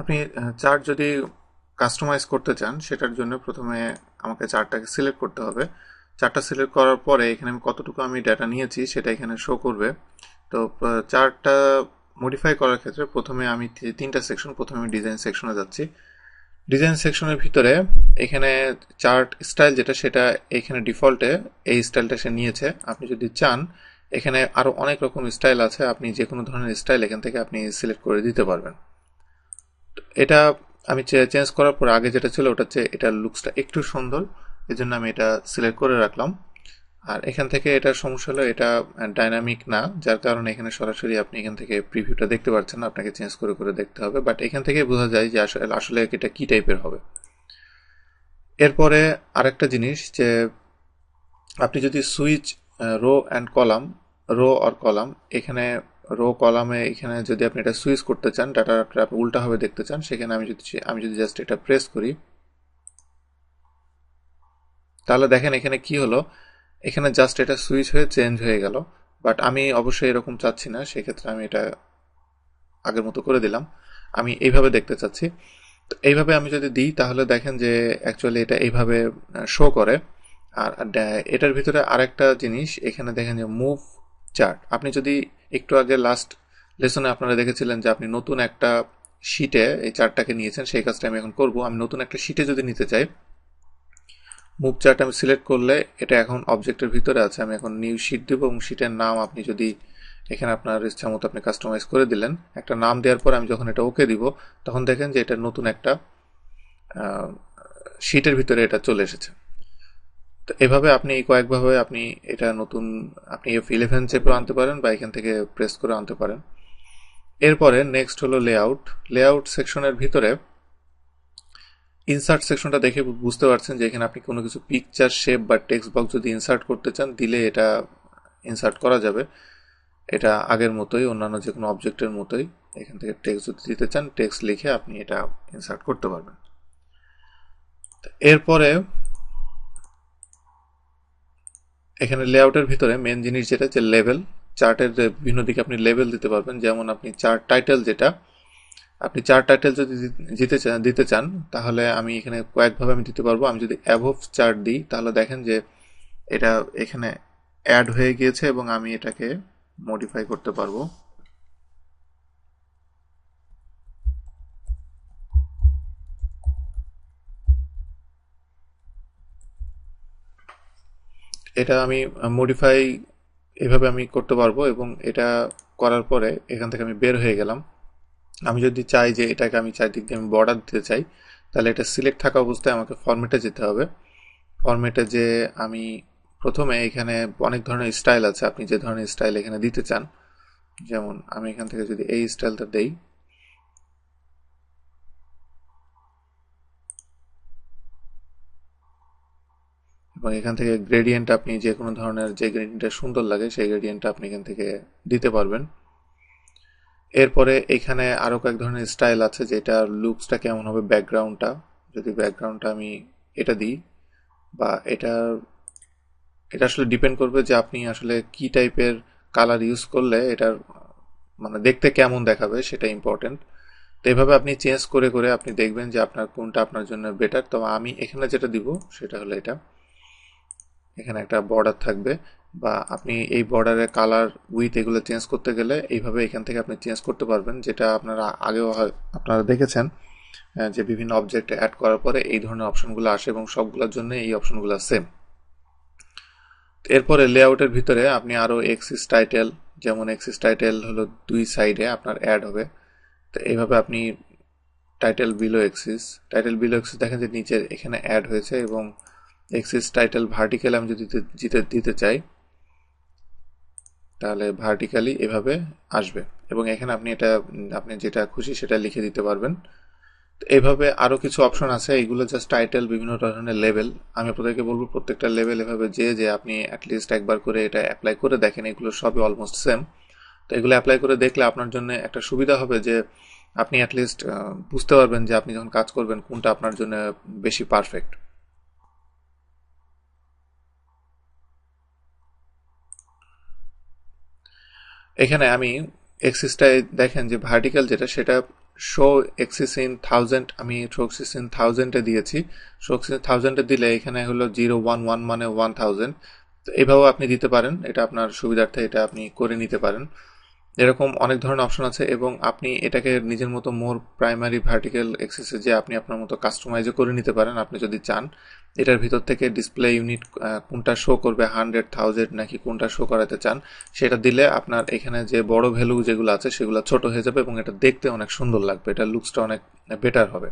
আপনি চার্ট যদি কাস্টমাইজ করতে চান, সেটার জন্য প্রথমে আমাকে চার্টটাকে সিলেক্ট করতে হবে। চার্টটা সিলেক্ট করার পরে এখানে আমি কতটুকু আমি ডাটা নিয়েছি, সেটা এখানে শো করবে। তো চার্টটা মডিফাই করার ক্ষেত্রে প্রথমে আমি তিনটা সেকশন প্রথমে আমি ডিজাইন সেকশনে যাচ্ছি। ডিজাইন সেকশনের ভিতরে এখানে চার্ট স্টাইল যেটা, সেটা এখানে ডিফল্টে এই স্টাইলটা সে নিয়েছে। আপনি যদি চান, এখানে আরও অনেক রকম স্টাইল আছে, আপনি যে কোনো ধরনের স্টাইল এখান থেকে আপনি সিলেক্ট করে দিতে পারবেন। এটা আমি চেঞ্জ করার পর আগে যেটা ছিল ওটা হচ্ছে এটার লুকসটা একটু সুন্দর। এই জন্য আমি এটা সিলেক্ট করে রাখলাম। আর এখান থেকে এটা সমস্যা হলো এটা ডাইনামিক না, যার কারণে এখানে সরাসরি আপনি এখান থেকে প্রিভিউটা দেখতে পাচ্ছেন আপনাকে চেঞ্জ করে করে দেখতে হবে। বাট এখান থেকে বোঝা যায় যে আসলে আসলে এটা কী টাইপের হবে। এরপরে আরেকটা জিনিস যে, আপনি যদি switch row and column row R column এখানে রো কলামে এখানে যদি আপনি এটা সুইচ করতে চান ডাটা আপনি উল্টাভাবে দেখতে চান, সেখানে আমি যদি আমি যদি জাস্ট এটা প্রেস করি, তাহলে দেখেন এখানে কি হলো? এখানে জাস্ট এটা সুইচ হয়ে চেঞ্জ হয়ে গেল বাট আমি অবশ্যই এরকম চাচ্ছি না, সেক্ষেত্রে আমি এটা আগের মতো করে দিলাম। আমি এইভাবে দেখতে চাচ্ছি। তো এইভাবে আমি যদি দিই, তাহলে দেখেন যে অ্যাকচুয়ালি এটা এইভাবে শো করে। আর এটার ভিতরে আরেকটা জিনিস, এখানে দেখেন যে মুভ চার্ট। আপনি যদি একটু আগে লাস্ট লেসনে আপনারা দেখেছিলেন যে আপনি নতুন একটা শিটে এই চার্টটাকে নিয়েছেন, সেই কাজটা আমি এখন করব। আমি নতুন একটা শিটে যদি নিতে চাই মুভ চার্ট আমি সিলেক্ট করলে এটা এখন অবজেক্টের ভিতরে আছে। আমি এখন নিউ শিট দেবো এবং শিটের নাম আপনি যদি এখানে আপনার ইচ্ছা মতো আপনি কাস্টমাইজ করে দিলেন, একটা নাম দেওয়ার পর আমি যখন এটা ওকে দিব, তখন দেখেন যে এটা নতুন একটা শিটের ভিতরে এটা চলে এসেছে। তো এভাবে আপনি কয়েকভাবে আপনি এটা নতুন, আপনি এফ ইলেভেন চেপেও আনতে পারেন বা এখান থেকে প্রেস করে আনতে পারেন। এরপরে নেক্সট হলো লেআউট লেআউট সেকশনের ভিতরে ইনসার্ট সেকশনটা দেখে বুঝতে পারছেন যে এখানে আপনি কোনো কিছু পিকচার শেপ বা টেক্সট বক্স যদি ইনসার্ট করতে চান, দিলে এটা ইনসার্ট করা যাবে। এটা আগের মতোই, অন্যান্য যে কোনো অবজেক্টের মতোই এখান থেকে টেক্সট যদি দিতে চান টেক্সট লিখে আপনি এটা ইনসার্ট করতে পারবেন। এরপরে এখানে লেআউটের ভিতরে মেন জিনিস যেটা যে লেভেল চার্টের বিভিন্ন দিকে আপনি লেভেল দিতে পারবেন। যেমন আপনি চার্ট টাইটেল যেটা, আপনি চার টাইটেল যদি দিতে চান দিতে চান, তাহলে আমি এখানে কয়েকভাবে আমি দিতে পারব। আমি যদি অ্যাভোভ চার্ট দিই, তাহলে দেখেন যে এটা এখানে অ্যাড হয়ে গিয়েছে এবং আমি এটাকে মডিফাই করতে পারব। এটা আমি মডিফাই এভাবে আমি করতে পারব এবং এটা করার পরে এখান থেকে আমি বের হয়ে গেলাম। আমি যদি চাই যে এটাকে আমি চারদিক দিয়ে আমি বর্ডার দিতে চাই, তাহলে এটা সিলেক্ট থাকা অবস্থায় আমাকে ফরম্যাটে যেতে হবে। ফরম্যাটে যে আমি প্রথমে এখানে অনেক ধরনের স্টাইল আছে, আপনি যে ধরনের স্টাইল এখানে দিতে চান, যেমন আমি এখান থেকে যদি এই স্টাইলটা দেই এবং এখান থেকে গ্রেডিয়েন্ট আপনি যে কোনো ধরনের যে গ্রেডিয়েন্টটা সুন্দর লাগে, সেই গ্রেডিয়েন্টটা আপনি এখান থেকে দিতে পারবেন। এরপরে এখানে আরও কয়েক ধরনের স্টাইল আছে যেটা লুকসটা কেমন হবে ব্যাকগ্রাউন্ডটা যদি ব্যাকগ্রাউন্ডটা আমি এটা দিই বা এটা এটা আসলে ডিপেন্ড করবে যে আপনি আসলে কি টাইপের কালার ইউজ করলে এটার মানে দেখতে কেমন দেখাবে, সেটা ইম্পর্টেন্ট তো এইভাবে আপনি চেঞ্জ করে করে আপনি দেখবেন যে আপনার কোনটা আপনার জন্য বেটার তো আমি এখানে যেটা দিব, সেটা হলো এটা। এখানে একটা বর্ডার থাকবে বা আপনি এই বর্ডারের কালার উইথ এগুলো চেঞ্জ করতে গেলে এইভাবে এখান থেকে আপনি চেঞ্জ করতে পারবেন, যেটা আপনারা আগেও আপনারা দেখেছেন যে বিভিন্ন অবজেক্ট অ্যাড করার পরে এই ধরনের অপশনগুলো আসে এবং সবগুলোর জন্য এই অপশনগুলো সেম এরপরে লেআউটের ভিতরে আপনি আরও এক্সিস টাইটেল যেমন এক্সিস টাইটেল হলো দুই সাইডে আপনার অ্যাড হবে। তো এইভাবে আপনি title below axis title below axis দেখেন যে নিচের এখানে অ্যাড হয়েছে এবং এক্সিস টাইটেল ভার্টিক্যাল আমি যদি দিতে দিতে চাই, তাহলে ভার্টিক্যালি এভাবে আসবে। এবং এখানে আপনি এটা আপনি যেটা খুশি সেটা লিখে দিতে পারবেন। এভাবে আরও কিছু অপশন আছে এইগুলো জাস্ট টাইটেল বিভিন্ন ধরনের লেভেল আমি আপনাদেরকে বলব প্রত্যেকটা লেভেল এভাবে যে যে আপনি অ্যাটলিস্ট একবার করে এটা অ্যাপ্লাই করে দেখেন, এগুলো সবই অলমোস্ট সেম তো এগুলো অ্যাপ্লাই করে দেখলে আপনার জন্য একটা সুবিধা হবে যে আপনি অ্যাটলিস্ট বুঝতে পারবেন যে আপনি যখন কাজ করবেন কোনটা আপনার জন্য বেশি পারফেক্ট এখানে আমি এক্সিসটাই দেখেন যে ভার্টিক্যাল যেটা সেটা শো এক্সিস ইন থাউজেন্ড আমি ট্রোক্সিস ইন থাউজেন্ডে দিয়েছি। ট্রোক্সিস থাউজেন্ডে দিলে এখানে হলো জিরো ওয়ান ওয়ান মানে ওয়ান থাউজেন্ড তো এভাবেও আপনি দিতে পারেন। এটা আপনার সুবিধার্থে এটা আপনি করে নিতে পারেন। এরকম অনেক ধরনের অপশন আছে এবং আপনি এটাকে নিজের মতো মোর প্রাইমারি ভার্টিক্যাল এক্সেসে যে আপনি আপনার মতো কাস্টমাইজও করে নিতে পারেন, আপনি যদি চান, এটার ভিতর থেকে ডিসপ্লে ইউনিট কোনটা শো করবে হান্ড্রেড থাউজেন্ড নাকি কোনটা শো করাতে চান, সেটা দিলে আপনার এখানে যে বড় ভ্যালু যেগুলো আছে সেগুলো ছোট হয়ে যাবে এবং এটা দেখতে অনেক সুন্দর লাগবে, এটা লুকসটা অনেক বেটার হবে।